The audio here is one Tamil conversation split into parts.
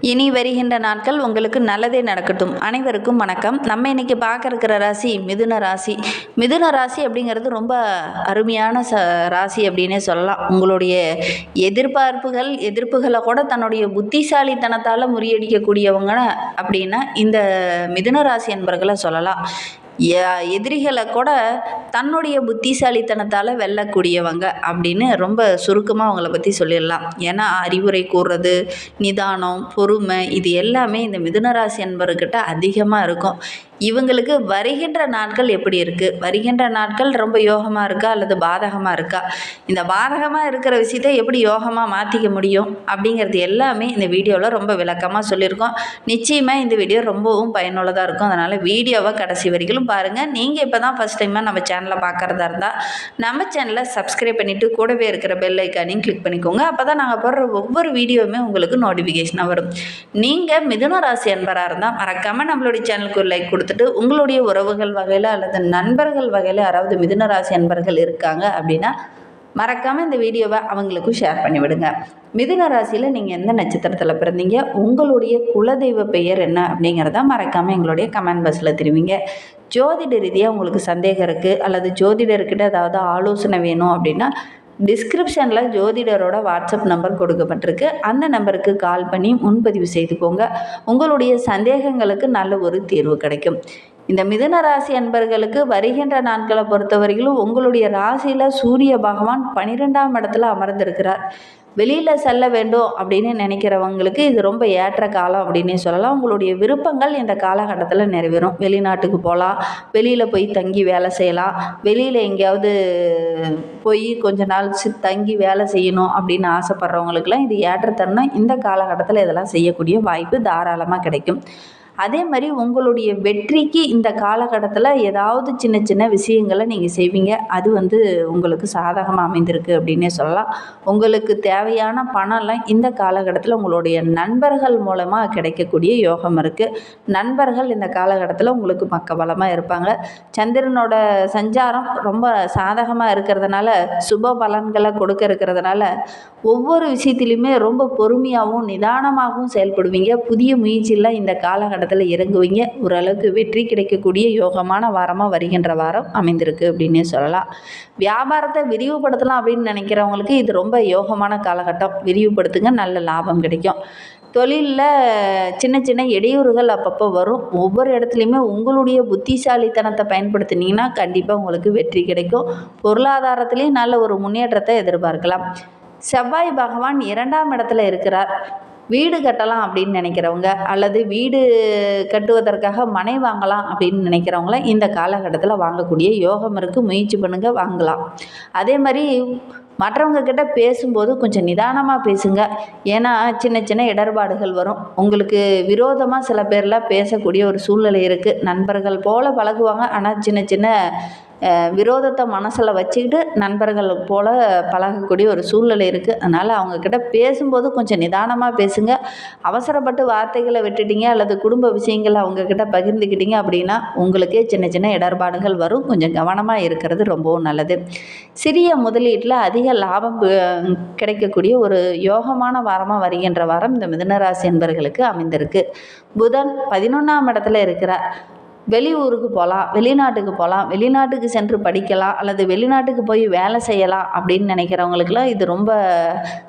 இனி வருகின்ற நாட்கள் உங்களுக்கு நல்லதே நடக்கட்டும். அனைவருக்கும் வணக்கம். நம்ம இன்னைக்கு பார்க்க இருக்கிற ராசி மிதுன ராசி. மிதுன ராசி அப்படிங்கிறது ரொம்ப அருமையான ச ராசி அப்படின்னே சொல்லலாம். உங்களுடைய எதிர்பார்ப்புகள் எதிர்ப்புகளை கூட தன்னுடைய புத்திசாலித்தனத்தால் முறியடிக்கக்கூடியவங்க அப்படின்னா இந்த மிதுன ராசி என்பர்களை சொல்லலாம். எதிரிகளை கூட தன்னுடைய புத்திசாலித்தனத்தால் வெல்லக்கூடியவங்க அப்படின்னு ரொம்ப சுருக்கமாக அவங்கள பற்றி சொல்லிடலாம். ஏன்னா அறிவுரை கூறுறது நிதானம் பொறுமை இது எல்லாமே இந்த மிதுனராசி என்பவர்கிட்ட அதிகமாக இருக்கும். இவங்களுக்கு வருகின்ற நாட்கள் எப்படி இருக்குது வருகின்ற நாட்கள் ரொம்ப யோகமாக இருக்கா? அல்லது பாதகமாக இருக்கா? இந்த பாதகமாக இருக்கிற விஷயத்த எப்படி யோகமாக மாற்றிக்க முடியும்? அப்படிங்கிறது எல்லாமே இந்த வீடியோவில் ரொம்ப விளக்கமாக சொல்லியிருக்கோம். நிச்சயமாக இந்த வீடியோ ரொம்பவும் பயனுள்ளதாக இருக்கும். அதனால் வீடியோவை கடைசி வரைக்கும் பாருங்கள் நீங்கள் இப்போ தான் ஃபஸ்ட் டைமாக நம்ம சேனலை பார்க்குறதா இருந்தால் நம்ம சேனலை சப்ஸ்கிரைப் பண்ணிவிட்டு கூடவே இருக்கிற பெல் ஐக்கானையும் கிளிக் பண்ணிக்கோங்க. அப்போ தான் நாங்கள் போடுற ஒவ்வொரு வீடியோவுமே உங்களுக்கு நோட்டிஃபிகேஷனாக வரும். நீங்கள் மிதுன ராசி அன்பராக இருந்தால் மறக்காமல் நம்மளுடைய சேனலுக்கு ஒரு லைக் கொடுத்துட்டு உங்களுடைய உறவுகள் வகையில் அல்லது நண்பர்கள் வகையில் யாராவது மிதுனராசி அன்பர்கள் இருக்காங்க அப்படின்னா மறக்காமல் இந்த வீடியோவை அவங்களுக்கும் ஷேர் பண்ணிவிடுங்க மிதுன ராசியில் நீங்கள் எந்த நட்சத்திரத்தில் பிறந்தீங்க? உங்களுடைய குலதெய்வ பெயர் என்ன அப்படிங்கிறத மறக்காமல் எங்களுடைய கமெண்ட் பாக்ஸில் தெரிவிங்க. ஜோதிட ரீதியாக உங்களுக்கு சந்தேகம் இருக்குது அல்லது ஜோதிடர்கிட்ட ஏதாவது ஆலோசனை வேணும் அப்படின்னா டிஸ்கிரிப்ஷனில் ஜோதிடரோட வாட்ஸ்அப் நம்பர் கொடுக்கப்பட்டிருக்கு. அந்த நம்பருக்கு கால் பண்ணி முன்பதிவு செய்துக்கோங்க. உங்களுடைய சந்தேகங்களுக்கு நல்ல ஒரு தீர்வு கிடைக்கும். இந்த மிதுன ராசி அன்பர்களுக்கு வருகின்ற நாட்களை பொறுத்தவரையிலும் உங்களுடைய ராசியில் சூரிய பகவான் பன்னிரெண்டாம் இடத்துல அமர்ந்திருக்கிறார். வெளியில் செல்ல வேண்டும் அப்படின்னு நினைக்கிறவங்களுக்கு இது ரொம்ப ஏற்ற காலம் அப்படின்னே சொல்லலாம். உங்களுடைய விருப்பங்கள் இந்த காலகட்டத்தில் நிறைவேறும். வெளிநாட்டுக்கு போகலாம் வெளியில் போய் தங்கி வேலை செய்யலாம் வெளியில் எங்கேயாவது போய் கொஞ்ச நாள் சி- தங்கி வேலை செய்யணும் அப்படின்னு ஆசைப்பட்றவங்களுக்குலாம் இது ஏற்ற தருணம் இந்த காலகட்டத்தில் இதெல்லாம் செய்யக்கூடிய வாய்ப்பு தாராளமாக கிடைக்கும். அதே மாதிரி உங்களுடைய வெற்றிக்கு இந்த காலகட்டத்தில் ஏதாவது சின்ன சின்ன விஷயங்களை நீங்கள் செய்வீங்க. அது வந்து உங்களுக்கு சாதகமாக அமைந்திருக்கு அப்படின்னே சொல்லலாம். உங்களுக்கு தேவையான பணம்லாம் இந்த காலகட்டத்தில் உங்களுடைய நண்பர்கள் மூலமாக கிடைக்கக்கூடிய யோகம் இருக்குது நண்பர்கள் இந்த காலகட்டத்தில் உங்களுக்கு பக்கபலமாக இருப்பாங்க. சந்திரனோட சஞ்சாரம் ரொம்ப சாதகமாக இருக்கிறதுனால சுப பலன்களை கொடுக்க இருக்கிறதுனால ஒவ்வொரு விஷயத்திலையுமே ரொம்ப பொறுமையாகவும் நிதானமாகவும் செயல்படுவீங்க. புதிய முயற்சியில் இந்த காலகட்டத்தில் இறங்குவீங்க. ஓரளவுக்கு வெற்றி கிடைக்கக்கூடிய யோகமான வாரமாக வருகின்ற வாரம் அமைந்திருக்கு அப்படின்னே சொல்லலாம். வியாபாரத்தை விரிவுபடுத்தலாம் அப்படின்னு நினைக்கிறவங்களுக்கு இது ரொம்ப யோகமான காலகட்டம். விரிவுபடுத்துங்க நல்ல லாபம் கிடைக்கும். தொழிலில் சின்ன சின்ன இடையூறுகள் அப்பப்போ வரும். ஒவ்வொரு இடத்துலையுமே உங்களுடைய புத்திசாலித்தனத்தை பயன்படுத்தினீங்கன்னா கண்டிப்பாக உங்களுக்கு வெற்றி கிடைக்கும். பொருளாதாரத்துலேயும் நல்ல ஒரு முன்னேற்றத்தை எதிர்பார்க்கலாம். செவ்வாய் பகவான் இரண்டாம் இடத்துல இருக்கிறார். வீடு கட்டலாம் அப்படின்னு நினைக்கிறவங்க அல்லது வீடு கட்டுவதற்காக மனை வாங்கலாம் அப்படின்னு நினைக்கிறவங்கள இந்த காலகட்டத்தில் வாங்கக்கூடிய யோகம் இருக்குது முயற்சி பண்ணுங்கள் வாங்கலாம். அதே மாதிரி மற்றவங்க கிட்ட பேசும்போது கொஞ்சம் நிதானமாக பேசுங்க. ஏன்னா சின்ன சின்ன இடர்பாடுகள் வரும். உங்களுக்கு விரோதமாக சில பேர்லாம் பேசக்கூடிய ஒரு சூழ்நிலை இருக்குது நண்பர்கள் போல் பழகுவாங்க. ஆனால் சின்ன சின்ன விரோதத்தை மனசில் வச்சுக்கிட்டு நண்பர்கள் போல் பழகக்கூடிய ஒரு சூழ்நிலை இருக்குது அதனால் அவங்கக்கிட்ட பேசும்போது கொஞ்சம் நிதானமாக பேசுங்க. அவசரப்பட்டு வார்த்தைகளை விட்டுட்டீங்க அல்லது குடும்ப விஷயங்களை அவங்கக்கிட்ட பகிர்ந்துக்கிட்டீங்க அப்படின்னா உங்களுக்கே சின்ன சின்ன இடர்பாடுகள் வரும். கொஞ்சம் கவனமாக இருக்கிறது ரொம்பவும் நல்லது. சிறிய முதலீட்டில் அதிக லாபம் கிடைக்கக்கூடிய ஒரு யோகமான வாரமாக வருகின்ற வாரம் இந்த மிதனராசி என்பர்களுக்கு அமைந்திருக்கு. புதன் பதினொன்றாம் இடத்துல இருக்கிறார். வெளியூருக்கு போகலாம் வெளிநாட்டுக்கு போகலாம் வெளிநாட்டுக்கு சென்று படிக்கலாம் அல்லது வெளிநாட்டுக்கு போய் வேலை செய்யலாம் அப்படின்னு நினைக்கிறவங்களுக்குலாம் இது ரொம்ப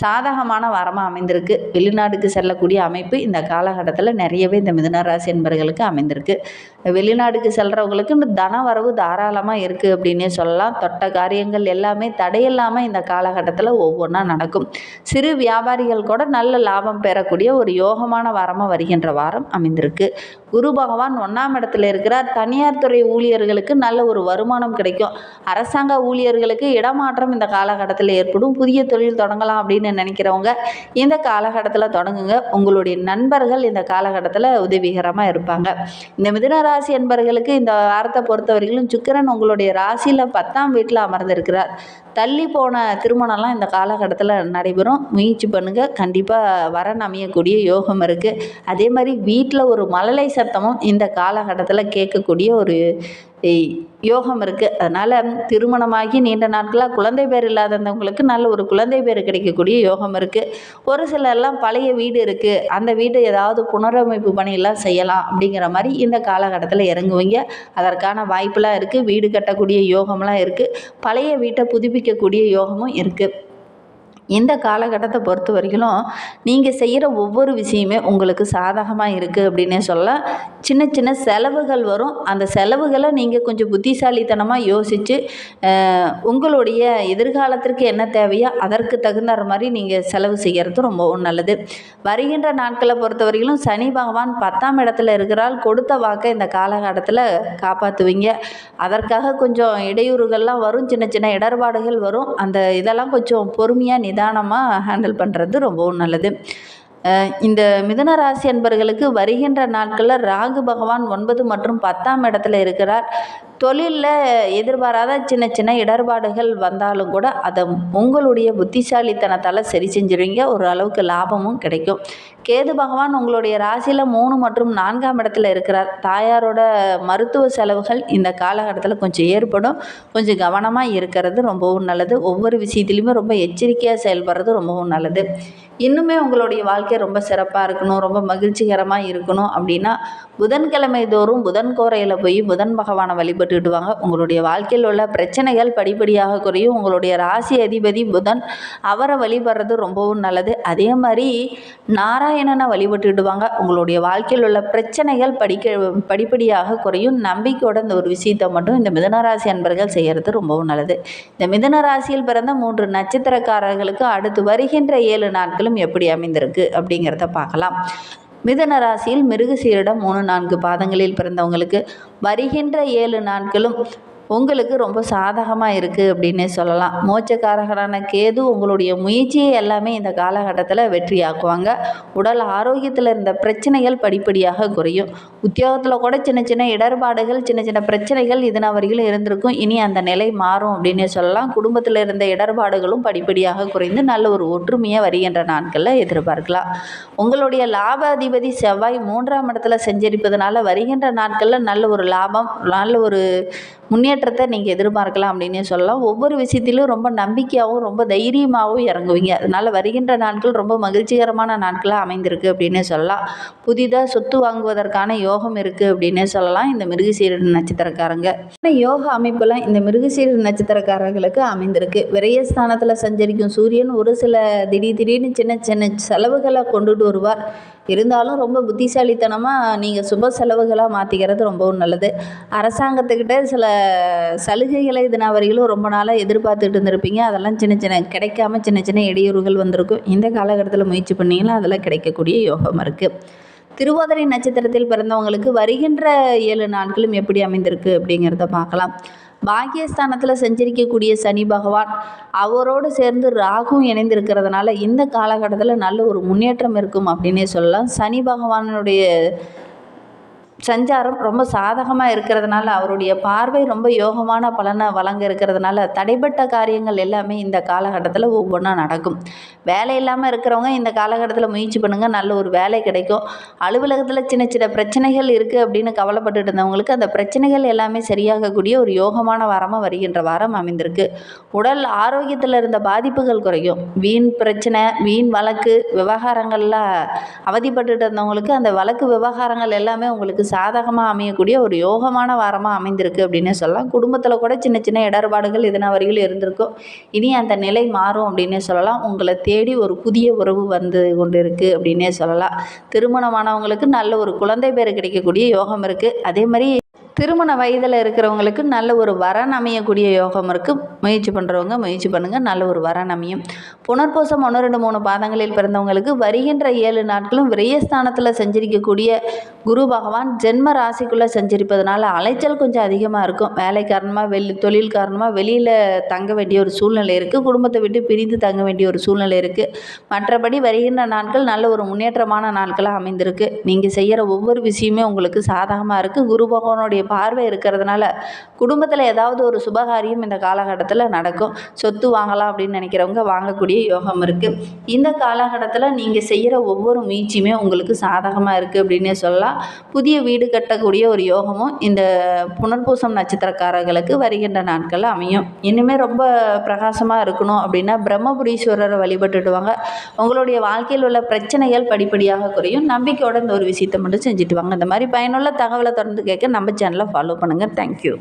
சாதகமான வாரமாக அமைந்திருக்கு. வெளிநாட்டுக்கு செல்லக்கூடிய அமைப்பு இந்த காலகட்டத்தில் நிறையவே இந்த மிதுனராசி என்பர்களுக்கு அமைந்திருக்கு. வெளிநாட்டுக்கு செல்கிறவங்களுக்கு இந்த தன வரவு தாராளமாக இருக்குது அப்படின்னே சொல்லலாம். தொட்ட காரியங்கள் எல்லாமே தடையில்லாமல் இந்த காலகட்டத்தில் ஒவ்வொன்றா நடக்கும். சிறு வியாபாரிகள் கூட நல்ல லாபம் பெறக்கூடிய ஒரு யோகமான வாரமாக வருகின்ற வாரம் அமைந்திருக்கு. குரு பகவான் ஒன்றாம் இடத்துல இருக்கிறார். தனியார் துறை ஊழியர்களுக்கு நல்ல ஒரு வருமானம் கிடைக்கும். அரசாங்க ஊழியர்களுக்கு இடமாற்றம் இந்த காலகட்டத்தில் ஏற்படும். புதிய தொழில் தொடங்கலாம் அப்படின்னு நினைக்கிறவங்க இந்த காலகட்டத்தில் தொடங்குங்க. உங்களுடைய நண்பர்கள் இந்த காலகட்டத்தில் உதவிகரமாக இருப்பாங்க. இந்த மிதுன ராசி என்பர்களுக்கு இந்த வாரத்தை பொறுத்தவரையிலும் சுக்கிரன் உங்களுடைய ராசியில் பத்தாம் வீட்டில் அமர்ந்திருக்கிறார். தள்ளி போன திருமணம்லாம் இந்த காலகட்டத்தில் நடைபெறும். முயற்சி பண்ணுங்கள் கண்டிப்பாக வரன் அமையக்கூடிய யோகம் இருக்குது அதே மாதிரி வீட்டில் ஒரு மழலை சத்தமும் இந்த காலகட்டத்தில் கேட்கக்கூடிய ஒரு யோகம் இருக்குது அதனால் திருமணமாகி நீண்ட நாட்களாக குழந்தை பேர் இல்லாதவங்களுக்கு நல்ல ஒரு குழந்தை பேர் கிடைக்கக்கூடிய யோகம் இருக்குது ஒரு சிலர்லாம் பழைய வீடு இருக்குது அந்த வீடு ஏதாவது புனரமைப்பு பணியெல்லாம் செய்யலாம் அப்படிங்கிற மாதிரி இந்த காலகட்டத்தில் இறங்குவீங்க. அதற்கான வாய்ப்பெலாம் இருக்குது வீடு கட்டக்கூடிய யோகம்லாம் இருக்குது பழைய வீட்டை புதுப்பிக்கக்கூடிய யோகமும் இருக்குது இந்த காலகட்டத்தை பொறுத்த வரைக்கும் நீங்கள் செய்கிற ஒவ்வொரு விஷயமே உங்களுக்கு சாதகமாக இருக்குது அப்படின்னே சொல்ல சின்ன சின்ன செலவுகள் வரும். அந்த செலவுகளை நீங்கள் கொஞ்சம் புத்திசாலித்தனமாக யோசித்து உங்களுடைய எதிர்காலத்திற்கு என்ன தேவையோ அதற்கு தகுந்தாற மாதிரி நீங்கள் செலவு செய்கிறது ரொம்பவும் நல்லது. வருகின்ற நாட்களை பொறுத்த வரைக்கும் சனி பகவான் பத்தாம் இடத்துல இருக்கிறால் கொடுத்த வாக்கை இந்த காலகட்டத்தில் காப்பாற்றுவீங்க அதற்காக கொஞ்சம் இடையூறுகள்லாம் வரும். சின்ன சின்ன இடர்பாடுகள் வரும். அந்த இதெல்லாம் கொஞ்சம் பொறுமையாக நிதானமாக ஹேண்டில் பண்ணுறது ரொம்பவும் நல்லது. இந்த மிதுன ராசி அன்பர்களுக்கு வருகின்ற நாட்களில் ராகு பகவான் ஒன்பது மற்றும் பத்தாம் இடத்துல இருக்கிறார். தொழிலில் எதிர்பாராத சின்ன சின்ன இடர்பாடுகள் வந்தாலும் கூட அதை உங்களுடைய புத்திசாலித்தனத்தால் சரி செஞ்சிருவீங்க. ஒரு அளவுக்கு லாபமும் கிடைக்கும். கேது பகவான் உங்களுடைய ராசியில் மூணு மற்றும் நான்காம் இடத்துல இருக்கிறார். தாயாரோட மருத்துவ செலவுகள் இந்த காலகட்டத்தில் கொஞ்சம் ஏற்படும். கொஞ்சம் கவனமாக இருக்கிறது ரொம்பவும் நல்லது. ஒவ்வொரு விஷயத்துலையுமே ரொம்ப எச்சரிக்கையாக செயல்படுறது ரொம்பவும் நல்லது. இன்னுமே உங்களுடைய வாழ்க்கை ரொம்ப சிறப்பாக இருக்கணும். ரொம்ப மகிழ்ச்சிகரமாக இருக்கணும் அப்படின்னா புதன்கிழமை தோறும் புதன் கோரையில் போய் புதன் பகவானை வழிபட்டுக்கிட்டு வாங்க உங்களுடைய வாழ்க்கையில் உள்ள பிரச்சனைகள் படிப்படியாக குறையும். உங்களுடைய ராசி அதிபதி புதன் அவரை வழிபடுறது ரொம்பவும் நல்லது. அதே மாதிரி நாராயணனை வழிபட்டுக்கிட்டு வாங்க உங்களுடைய வாழ்க்கையில் உள்ள பிரச்சனைகள் படிக்க படிப்படியாக குறையும். நம்பிக்கையோட இந்த ஒரு விஷயத்தை மட்டும் இந்த மிதனராசி அன்பர்கள் செய்கிறது ரொம்பவும் நல்லது. இந்த மிதன ராசியில் பிறந்த மூன்று நட்சத்திரக்காரர்களுக்கு அடுத்து வருகின்ற ஏழு நாட்களும் எப்படி அமைந்திருக்கு அப்படிங்கிறத பார்க்கலாம். மிதன ராசியில் மிருகசீரிடம் மூணு நான்கு பாதங்களில் பிறந்தவங்களுக்கு வருகின்ற ஏழு நாட்களும் உங்களுக்கு ரொம்ப சாதகமாக இருக்குது அப்படின்னே சொல்லலாம். மோட்சக்காரகரான கேது உங்களுடைய முயற்சியை எல்லாமே இந்த காலகட்டத்தில் வெற்றியாக்குவாங்க. உடல் ஆரோக்கியத்தில் இருந்த பிரச்சனைகள் படிப்படியாக குறையும். உத்தியோகத்தில் கூட சின்ன சின்ன இடர்பாடுகள் சின்ன சின்ன பிரச்சனைகள் இதன வரையிலும் இருந்திருக்கும். இனி அந்த நிலை மாறும் அப்படின்னே சொல்லலாம். குடும்பத்தில் இருந்த இடர்பாடுகளும் படிப்படியாக குறைந்து நல்ல ஒரு ஒற்றுமையை வருகின்ற நாட்களில் எதிர்பார்க்கலாம். உங்களுடைய லாப அதிபதி செவ்வாய் மூன்றாம் இடத்துல செஞ்சரிப்பதனால வருகின்ற நாட்களில் நல்ல ஒரு லாபம் நல்ல ஒரு முன்னேற்ற முன்னேற்றத்தை நீங்கள் எதிர்பார்க்கலாம் அப்படின்னே சொல்லலாம். ஒவ்வொரு விஷயத்திலும் ரொம்ப நம்பிக்கையாகவும் ரொம்ப தைரியமாகவும் இறங்குவீங்க. அதனால் வருகின்ற நாட்கள் ரொம்ப மகிழ்ச்சிகரமான நாட்களாக அமைந்திருக்கு அப்படின்னே சொல்லலாம். புதிதாக சொத்து வாங்குவதற்கான யோகம் இருக்குது அப்படின்னே சொல்லலாம். இந்த மிருகசீர நட்சத்திரக்காரங்க. யோக அமைப்பெல்லாம் இந்த மிருகசீர நட்சத்திரக்காரர்களுக்கு அமைந்திருக்கு. விரயஸ்தானத்தில் சஞ்சரிக்கும் சூரியன் ஒரு சில திடீர் திடீர்னு சின்ன சின்ன செலவுகளை கொண்டுட்டு வருவார். இருந்தாலும் ரொம்ப புத்திசாலித்தனமாக நீங்கள் சுப செலவுகளாக மாற்றிக்கிறது ரொம்பவும் நல்லது. அரசாங்கத்துக்கிட்ட சில சலுகைகளை இதன வரையிலும் ரொம்ப நாளாக எதிர்பார்த்துட்டு இருந்திருப்பீங்க. அதெல்லாம் சின்ன சின்ன கிடைக்காம சின்ன சின்ன இடையூறுகள் வந்திருக்கும். இந்த காலகட்டத்தில் முயற்சி பண்ணிங்கன்னா அதெல்லாம் கிடைக்கக்கூடிய யோகம் இருக்குது திருவோதனை நட்சத்திரத்தில் பிறந்தவங்களுக்கு வருகின்ற ஏழு நாட்களும் எப்படி அமைந்திருக்கு அப்படிங்கிறத பார்க்கலாம். பாக்கியஸ்தானத்தில் செஞ்சிருக்கக்கூடிய சனி பகவான் அவரோடு சேர்ந்து ராகும் இணைந்திருக்கிறதுனால இந்த காலகட்டத்தில் நல்ல ஒரு முன்னேற்றம் இருக்கும் அப்படின்னே சொல்லலாம். சனி பகவானுடைய சஞ்சாரம் ரொம்ப சாதகமாக இருக்கிறதுனால அவருடைய பார்வை ரொம்ப யோகமான பலனை வழங்க இருக்கிறதுனால தடைப்பட்ட காரியங்கள் எல்லாமே இந்த காலகட்டத்தில் ஒவ்வொன்றா நடக்கும். வேலை இல்லாமல் இருக்கிறவங்க இந்த காலகட்டத்தில் முயற்சி பண்ணுங்கள் நல்ல ஒரு வேலை கிடைக்கும். அலுவலகத்தில் சின்ன சின்ன பிரச்சனைகள் இருக்குது அப்படின்னு கவலைப்பட்டுட்டு இருந்தவங்களுக்கு அந்த பிரச்சனைகள் எல்லாமே சரியாகக்கூடிய ஒரு யோகமான வாரமாக வருகின்ற வாரம் அமைந்திருக்கு. உடல் ஆரோக்கியத்தில் இருந்த பாதிப்புகள் குறையும். வீண் பிரச்சனை வீண் வழக்கு விவகாரங்களில் அவதிப்பட்டுட்டு இருந்தவங்களுக்கு அந்த வழக்கு விவகாரங்கள் எல்லாமே உங்களுக்கு சாதகமாக அமையக்கூடிய ஒரு யோகமான வாரமாக அமைந்திருக்கு அப்படின்னு சொல்லலாம். குடும்பத்தில் கூட சின்ன சின்ன இடர்பாடுகள் இதன வரையில் இருந்திருக்கும். இனி அந்த நிலை மாறும் அப்படின்னே சொல்லலாம். உங்களை தேடி ஒரு புதிய உறவு வந்து கொண்டு இருக்குது அப்படின்னே சொல்லலாம். திருமணமானவங்களுக்கு நல்ல ஒரு குழந்தை பேர் கிடைக்கக்கூடிய யோகம் இருக்குது அதே மாதிரி திருமண வயதில் இருக்கிறவங்களுக்கு நல்ல ஒரு வரன் அமையக்கூடிய யோகம் இருக்குது முயற்சி பண்ணுறவங்க முயற்சி பண்ணுங்கள் நல்ல ஒரு வரன் அமையும். புனர்பூசம் ஒன்று ரெண்டு மூணு பாதங்களில் பிறந்தவங்களுக்கு வருகின்ற ஏழு நாட்களும் விரயஸ்தானத்தில் சஞ்சரிக்கக்கூடிய குரு பகவான் ஜென்ம ராசிக்குள்ளே சஞ்சரிப்பதனால அலைச்சல் கொஞ்சம் அதிகமாக இருக்கும். வேலை காரணமாக வெளி தொழில் காரணமாக வெளியில் தங்க வேண்டிய ஒரு சூழ்நிலை இருக்குது குடும்பத்தை விட்டு பிரிந்து தங்க வேண்டிய ஒரு சூழ்நிலை இருக்குது மற்றபடி வருகின்ற நாட்கள் நல்ல ஒரு முன்னேற்றமான நாட்களாக அமைந்திருக்கு. நீங்கள் செய்கிற ஒவ்வொரு விஷயமே உங்களுக்கு சாதகமாக இருக்குது குரு பகவானுடைய பார்வை இருக்கிறதுனால குடும்பத்தில் ஏதாவது ஒரு சுபகாரியம் இந்த காலகட்டத்தில் நடக்கும். சொத்து வாங்கலாம் அப்படின்னு நினைக்கிறவங்க வாங்கக்கூடிய யோகம் இருக்குது இந்த காலகட்டத்தில் நீங்கள் செய்கிற ஒவ்வொரு முயற்சியுமே உங்களுக்கு சாதகமாக இருக்குது அப்படின்னே சொல்லலாம். புதிய வீடு கட்டக்கூடிய ஒரு யோகமும் இந்த புனர்பூசம் நட்சத்திரக்காரர்களுக்கு வருகின்ற நாட்களில் அமையும். இனிமேல் ரொம்ப பிரகாசமாக இருக்கணும் அப்படின்னா பிரம்மபுரீஸ்வரரை வழிபட்டுடுவாங்க. உங்களுடைய வாழ்க்கையில் உள்ள பிரச்சனைகள் படிப்படியாக குறையும். நம்பிக்கையோட இந்த ஒரு விஷயத்தை மட்டும் செஞ்சுட்டு வாங்க. இந்த மாதிரி பயனுள்ள தகவலை தொடர்ந்து கேட்க நம்ம சேனல் சேனலை ஃபாலோ பண்ணுங்கள் தேங்க்யூ